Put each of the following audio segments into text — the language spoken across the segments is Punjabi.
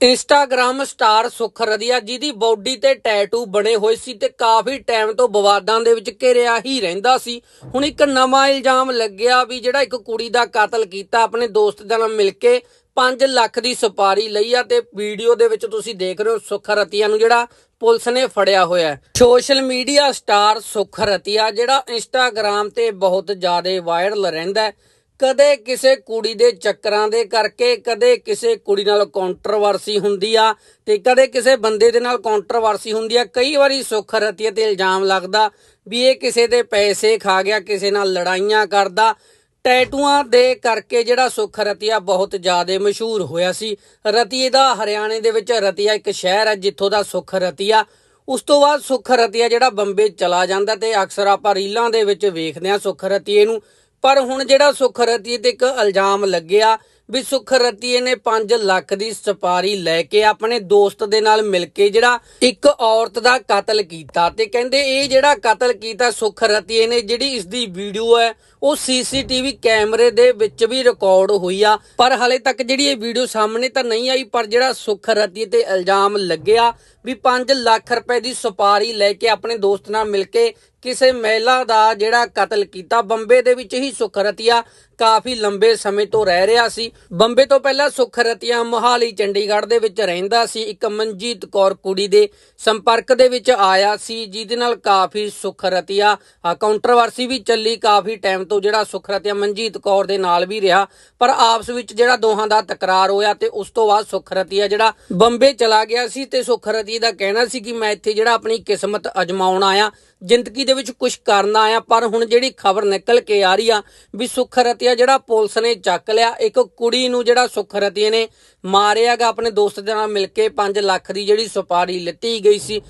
ਇੰਸਟਾਗ੍ਰਾਮ ਸਟਾਰ ਸੁਖ ਰਦੀਆ ਜਿਹਦੀ ਬਾਡੀ ਤੇ ਟੈਟੂ ਬਣੇ ਹੋਏ ਸੀ ਤੇ ਕਾਫੀ ਟਾਈਮ ਤੋਂ ਵਿਵਾਦਾਂ ਦੇ ਵਿੱਚ ਘਿਰਿਆ ਹੀ ਰਹਿੰਦਾ ਸੀ। ਹੁਣ ਇੱਕ ਨਵਾਂ ਇਲਜ਼ਾਮ ਲੱਗਿਆ ਵੀ ਜਿਹੜਾ ਇੱਕ ਕੁੜੀ ਦਾ ਕਤਲ ਕੀਤਾ, ਆਪਣੇ ਦੋਸਤ ਦੇ ਨਾਲ ਮਿਲ ਕੇ 5 ਲੱਖ ਦੀ ਸੁਪਾਰੀ ਲਈ ਆ ਤੇ ਵੀਡੀਓ ਦੇ ਵਿੱਚ ਤੁਸੀਂ ਦੇਖ ਰਹੇ ਹੋ ਸੁਖ ਰਤੀਆ ਨੂੰ ਜਿਹੜਾ ਪੁਲਿਸ ਨੇ ਫੜਿਆ ਹੋਇਆ ਸੋਸ਼ਲ ਮੀਡੀਆ ਸਟਾਰ ਸੁਖ ਰਤੀਆ ਜਿਹੜਾ ਇੰਸਟਾਗ੍ਰਾਮ ਤੇ ਬਹੁਤ ਜ਼ਿਆਦਾ ਵਾਇਰਲ ਰਹਿੰਦਾ ਹੈ। ਕਦੇ ਕਿਸੇ ਕੁੜੀ ਦੇ ਚੱਕਰਾਂ ਦੇ ਕਰਕੇ, ਕਦੇ ਕਿਸੇ ਕੁੜੀ ਨਾਲ ਕੰਟਰੋਵਰਸੀ ਹੁੰਦੀ ਆ ਤੇ ਕਦੇ ਕਿਸੇ ਬੰਦੇ ਦੇ ਨਾਲ ਕੰਟਰੋਵਰਸੀ ਹੁੰਦੀ ਆ। ਕਈ ਵਾਰੀ ਸੁੱਖ ਰਤੀਏ ਤੇ ਇਲਜ਼ਾਮ ਲੱਗਦਾ ਵੀ ਇਹ ਕਿਸੇ ਦੇ ਪੈਸੇ ਖਾ ਗਿਆ, ਕਿਸੇ ਨਾਲ ਲੜਾਈਆਂ ਕਰਦਾ। ਟੈਟੂਆਂ ਦੇ ਕਰਕੇ ਜਿਹੜਾ ਸੁੱਖ ਰਤੀਆ ਬਹੁਤ ਜ਼ਿਆਦਾ ਮਸ਼ਹੂਰ ਹੋਇਆ ਸੀ। ਰਤੀਏ ਦਾ ਹਰਿਆਣੇ ਦੇ ਵਿੱਚ ਰਤੀਆ ਇੱਕ ਸ਼ਹਿਰ ਹੈ ਜਿੱਥੋਂ ਦਾ ਸੁੱਖ ਰਤੀਆ ਉਸ ਤੋਂ ਬਾਅਦ ਸੁੱਖ ਰਤੀਆ ਜਿਹੜਾ ਬੰਬੇ ਚਲਾ ਜਾਂਦਾ ਤੇ ਅਕਸਰ ਆਪਾਂ ਰੀਲਾਂ ਦੇ ਵਿੱਚ ਵੇਖਦੇ ਆ ਸੁੱਖ ਰਤੀਏ ਨੂੰ ਪਰ ਹੁਣ ਜਿਹੜਾ ਸੁੱਖ ਰਤੀਏ ਤੇ ਇੱਕ ਇਲਜ਼ਾਮ ਲੱਗਿਆ ਵੀ ਸੁਖ ਰਤੀਏ ਨੇ 5 ਲੱਖ ਦੀ ਸਪਾਰੀ ਲੈ ਕੇ ਆਪਣੇ ਦੋਸਤ ਦੇ ਨਾਲ ਮਿਲ ਕੇ ਜਿਹੜਾ ਇੱਕ ਔਰਤ ਦਾ ਕਤਲ ਕੀਤਾ ਤੇ ਕਹਿੰਦੇ ਇਹ ਜਿਹੜਾ ਕਤਲ ਕੀਤਾ ਸੁੱਖ ਰਤੀਏ ਨੇ ਜਿਹੜੀ ਇਸ ਦੀ ਵੀਡੀਓ ਹੈ ਉਹ ਸੀਸੀਟੀਵੀ ਕੈਮਰੇ ਦੇ ਵਿੱਚ ਵੀ ਰਿਕਾਰਡ ਹੋਈ ਆ। ਪਰ ਹਲੇ ਤੱਕ ਜਿਹੜੀ ਇਹ ਵੀਡੀਓ ਸਾਹਮਣੇ ਤਾਂ ਨਹੀਂ ਆਈ, ਪਰ ਜਿਹੜਾ ਸੁੱਖ ਰਤੀਏ ਤੇ ਇਲਜ਼ਾਮ ਲੱਗਿਆ ਵੀ 5 ਲੱਖ ਰੁਪਏ ਦੀ ਸਪਾਰੀ ਲੈ ਕੇ ਆਪਣੇ ਦੋਸਤ ਨਾਲ ਮਿਲ ਕੇ ਕਿਸੇ ਮਹਿਲਾ ਦਾ ਜਿਹੜਾ ਕਤਲ ਕੀਤਾ, ਬੰਬੇ ਦੇ ਵਿੱਚ ਹੀ ਸੁੱਖ ਕਾਫੀ ਲੰਬੇ ਸਮੇਂ ਤੋਂ ਰਹਿ ਰਿਹਾ ਸੀ। ਬੰਬੇ ਤੋਂ ਪਹਿਲਾਂ ਸੁੱਖ ਰਤੀਆ ਮੋਹਾਲੀ, ਚੰਡੀਗੜ੍ਹ ਦੇ ਵਿੱਚ ਰਹਿੰਦਾ ਸੀ। ਇੱਕ ਮਨਜੀਤ ਕੌਰ ਕੁੜੀ ਦੇ ਸੰਪਰਕ ਦੇ ਵਿੱਚ ਆਇਆ ਸੀ, ਜਿਹਦੇ ਨਾਲ ਕਾਫੀ ਸੁੱਖ ਰਤੀਆ ਕਾਉਂਟਰੋਵਰਸੀ ਵੀ ਚੱਲੀ, ਕਾਫੀ ਟਾਈਮ ਤੋਂ ਜਿਹੜਾ ਸੁੱਖ ਰਤੀਆ ਮਨਜੀਤ ਕੌਰ ਦੇ ਨਾਲ ਵੀ ਰਿਹਾ, ਪਰ ਆਪਸ ਵਿੱਚ ਜਿਹੜਾ ਦੋਹਾਂ ਦਾ ਤਕਰਾਰ ਹੋਇਆ ਤੇ ਉਸ ਤੋਂ ਬਾਅਦ ਸੁੱਖ ਜਿਹੜਾ ਬੰਬੇ ਚਲਾ ਗਿਆ ਸੀ ਤੇ ਸੁਖਰਤੀ ਦਾ ਕਹਿਣਾ ਸੀ ਕਿ ਮੈਂ ਇੱਥੇ ਜਿਹੜਾ ਆਪਣੀ ਕਿਸਮਤ ਅਜਮਾਉਣ ਆਇਆ। ਜ਼ਿੰਦਗੀ ਦੇ ਵਿੱਚ ਕੁਝ ਕਰਨਾ ਆਇਆ, ਪਰ ਹੁਣ ਜਿਹੜੀ ਖਬਰ ਨਿਕਲ ਕੇ ਆ ਰਹੀ ਆ ਵੀ ਸੁੱਖ ਰਤੀਆ ਜਿਹੜਾ ਪੁਲਿਸ ਨੇ ਚੱਕ ਲਿਆ, ਇੱਕ ਕੁੜੀ ਨੂੰ ਜਿਹੜਾ ਸੁੱਖ ਰਤੀਆ ਨੇ ਮਾਰਿਆਗਾ ਆਪਣੇ ਦੋਸਤ ਦੇ ਨਾਲ ਮਿਲ ਕੇ 5 ਲੱਖ ਦੀ ਜਿਹੜੀ ਸੁਪਾਰੀ ਲਿੱਤੀ ਗਈ ਸੀ।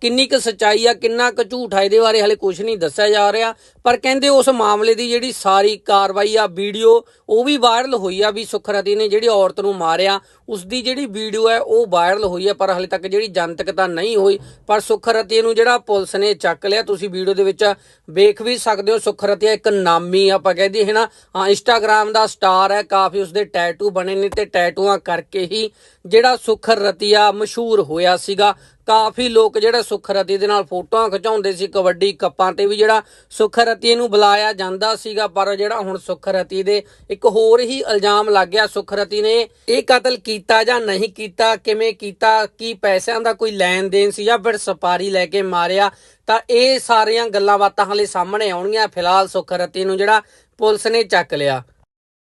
ਕਿੰਨੀ ਕੁ ਸਚਾਈ ਆ, ਕਿੰਨਾ ਕੁ ਝੂਠ ਆ, ਇਹਦੇ ਬਾਰੇ ਹਲੇ ਕੁਝ ਨਹੀਂ ਦੱਸਿਆ ਜਾ ਰਿਹਾ। ਪਰ ਕਹਿੰਦੇ ਉਸ ਮਾਮਲੇ ਦੀ ਜਿਹੜੀ ਸਾਰੀ ਕਾਰਵਾਈ ਆ, ਵੀਡੀਓ ਉਹ ਵੀ ਵਾਇਰਲ ਹੋਈ ਆ ਵੀ ਸੁੱਖ ਰਤੀਆ ਨੇ ਜਿਹੜੀ ਔਰਤ ਨੂੰ ਮਾਰਿਆ ਉਸ ਦੀ ਜਿਹੜੀ ਵੀਡੀਓ ਹੈ ਉਹ ਵਾਇਰਲ ਹੋਈ ਹੈ ਪਰ ਹਲੇ ਤੱਕ ਜਿਹੜੀ ਜਨਤਕਤਾ ਨਹੀਂ ਹੋਈ, ਪਰ ਸੁੱਖ ਰਤੀਆ ਨੂੰ ਜਿਹੜਾ ਪੁਲਿਸ ਨੇ ਚੱਕ ਲਿਆ, ਤੁਸੀਂ ਵੀਡੀਓ ਦੇ ਵਿੱਚ ਵੇਖ ਵੀ ਸਕਦੇ ਹੋ ਸੁੱਖ ਰਤੀਆ, ਇੱਕ ਨਾਮੀ ਆਪਾਂ ਕਹਿ ਦਈਏ ਹੈ ਹਾਂ ਇੰਸਟਾਗ੍ਰam ਦਾ ਸਟਾਰ ਹੈ, ਕਾਫੀ ਉਸਦੇ ਟੈਟੂ ਬਣੇ ਨੇ ਤੇ ਟੈਟੂਆਂ ਕਰਕੇ ਹੀ ਜਿਹੜਾ ਸੁੱਖ ਰਤੀਆ ਮਸ਼ਹੂਰ ਹੋਇਆ ਸੀਗਾ ਕਾਫੀ ਲੋਕ ਜਿਹੜਾ ਸੁਖਰਤੀ ਦੇ ਨਾਲ ਫੋਟੋਆਂ ਖਿਚਾਉਂਦੇ ਸੀ, ਕਬੱਡੀ ਕੱਪਾਂ ਤੇ ਵੀ ਜਿਹੜਾ ਸੁਖਰਤੀ ਨੂੰ ਬੁਲਾਇਆ ਜਾਂਦਾ ਸੀਗਾ, ਪਰ ਜਿਹੜਾ ਹੁਣ ਸੁਖਰਤੀ ਦੇ ਇੱਕ ਹੋਰ ਹੀ ਇਲਜ਼ਾਮ ਲੱਗ ਗਿਆ। ਸੁਖਰਤੀ ਨੇ ਇਹ ਕਤਲ ਕੀਤਾ ਜਾਂ ਨਹੀਂ ਕੀਤਾ, ਕਿਵੇਂ ਕੀਤਾ, ਕੀ ਪੈਸਿਆਂ ਦਾ ਕੋਈ ਲੈਣ ਦੇਣ ਸੀ ਜਾਂ ਫਿਰ ਸਪਾਰੀ ਲੈ ਕੇ ਮਾਰਿਆ, ਤਾਂ ਇਹ ਸਾਰੀਆਂ ਗੱਲਾਂ ਬਾਤਾਂ ਹਲੇ ਸਾਹਮਣੇ ਆਉਣਗੀਆਂ। ਫਿਲਹਾਲ ਸੁਖਰਤੀ ਨੂੰ ਜਿਹੜਾ ਪੁਲਿਸ ਨੇ ਚੱਕ ਲਿਆ।